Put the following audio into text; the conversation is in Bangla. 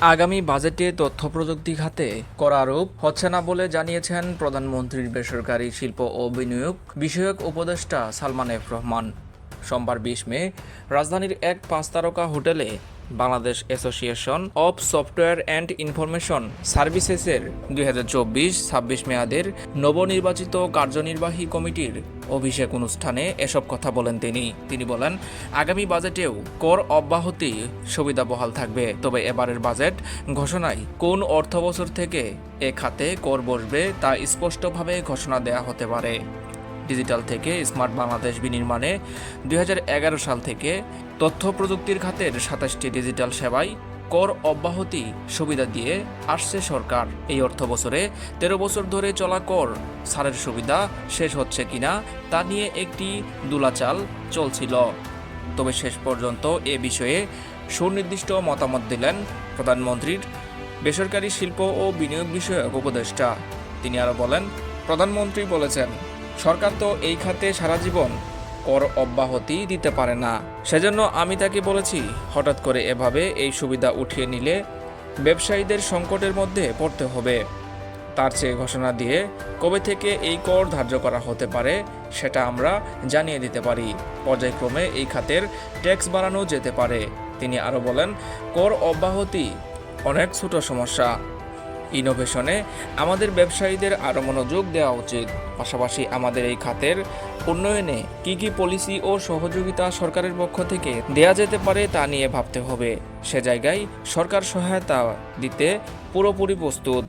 আগামী বাজেটে তথ্য প্রযুক্তি খাতে কর আরোপ হচ্ছে না বলে জানিয়েছেন প্রধানমন্ত্রীর বেসরকারি শিল্প ও বিনিয়োগ বিষয়ক উপদেষ্টা সালমান এফ রহমান। সোমবার বিশ মে রাজধানীর এক পাঁচ তারকা হোটেলে Bangladesh association of software and information সার্ভিসেসের দুই হাজার চব্বিশ ছাব্বিশ মেয়াদের নবনির্বাচিত কার্যনির্বাহী কমিটির অভিষেক অনুষ্ঠানে এসব কথা বলেন তিনি। তিনি বলেন, আগামী বাজেটেও কর অব্যাহতি সুবিধা বহাল থাকবে, তবে এবারের বাজেট ঘোষণায় কোন অর্থবছর থেকে এ খাতে কর বসবে তা স্পষ্টভাবে ঘোষণা দেয়া হতে পারে। ডিজিটাল থেকে স্মার্ট বাংলাদেশ বিনির্মাণে দুই হাজার এগারো সাল থেকে তথ্য প্রযুক্তির খাতের সাতাশটি ডিজিটাল সেবায় কর অব্যাহতি সুবিধা দিয়ে আসছে সরকার। এই অর্থ বছরে তেরো বছর ধরে চলা কর ছাড়ের সুবিধা শেষ হচ্ছে কিনা তা নিয়ে একটি দুলাচাল চলছিল। তবে শেষ পর্যন্ত এ বিষয়ে সুনির্দিষ্ট মতামত দিলেন প্রধানমন্ত্রীর বেসরকারি শিল্প ও বিনিয়োগ বিষয়ক উপদেষ্টা। তিনি আরও বলেন, প্রধানমন্ত্রী বলেছেন সরকার তো এই খাতে সারা জীবন কর অব্যাহতি দিতে পারে না। সেজন্য আমি তাকে বলেছি, হঠাৎ করে এভাবে এই সুবিধা উঠিয়ে নিলে ব্যবসায়ীদের সংকটের মধ্যে পড়তে হবে। তার চেয়ে ঘোষণা দিয়ে কবে থেকে এই কর ধার্য করা হতে পারে সেটা আমরা জানিয়ে দিতে পারি। পর্যায়ক্রমে এই খাতের ট্যাক্স বাড়ানো যেতে পারে। তিনি আরও বলেন, কর অব্যাহতি অনেক ছোট সমস্যা। ইনোভেশনে আমাদের ব্যবসায়ীদের আরও মনোযোগ দেওয়া উচিত। পাশাপাশি আমাদের এই খাতের উন্নয়নে কি কি পলিসি ও সহযোগিতা সরকারের পক্ষ থেকে দেয়া যেতে পারে তা নিয়ে ভাবতে হবে। সে জায়গায় সরকার সহায়তা দিতে পুরোপুরি প্রস্তুত।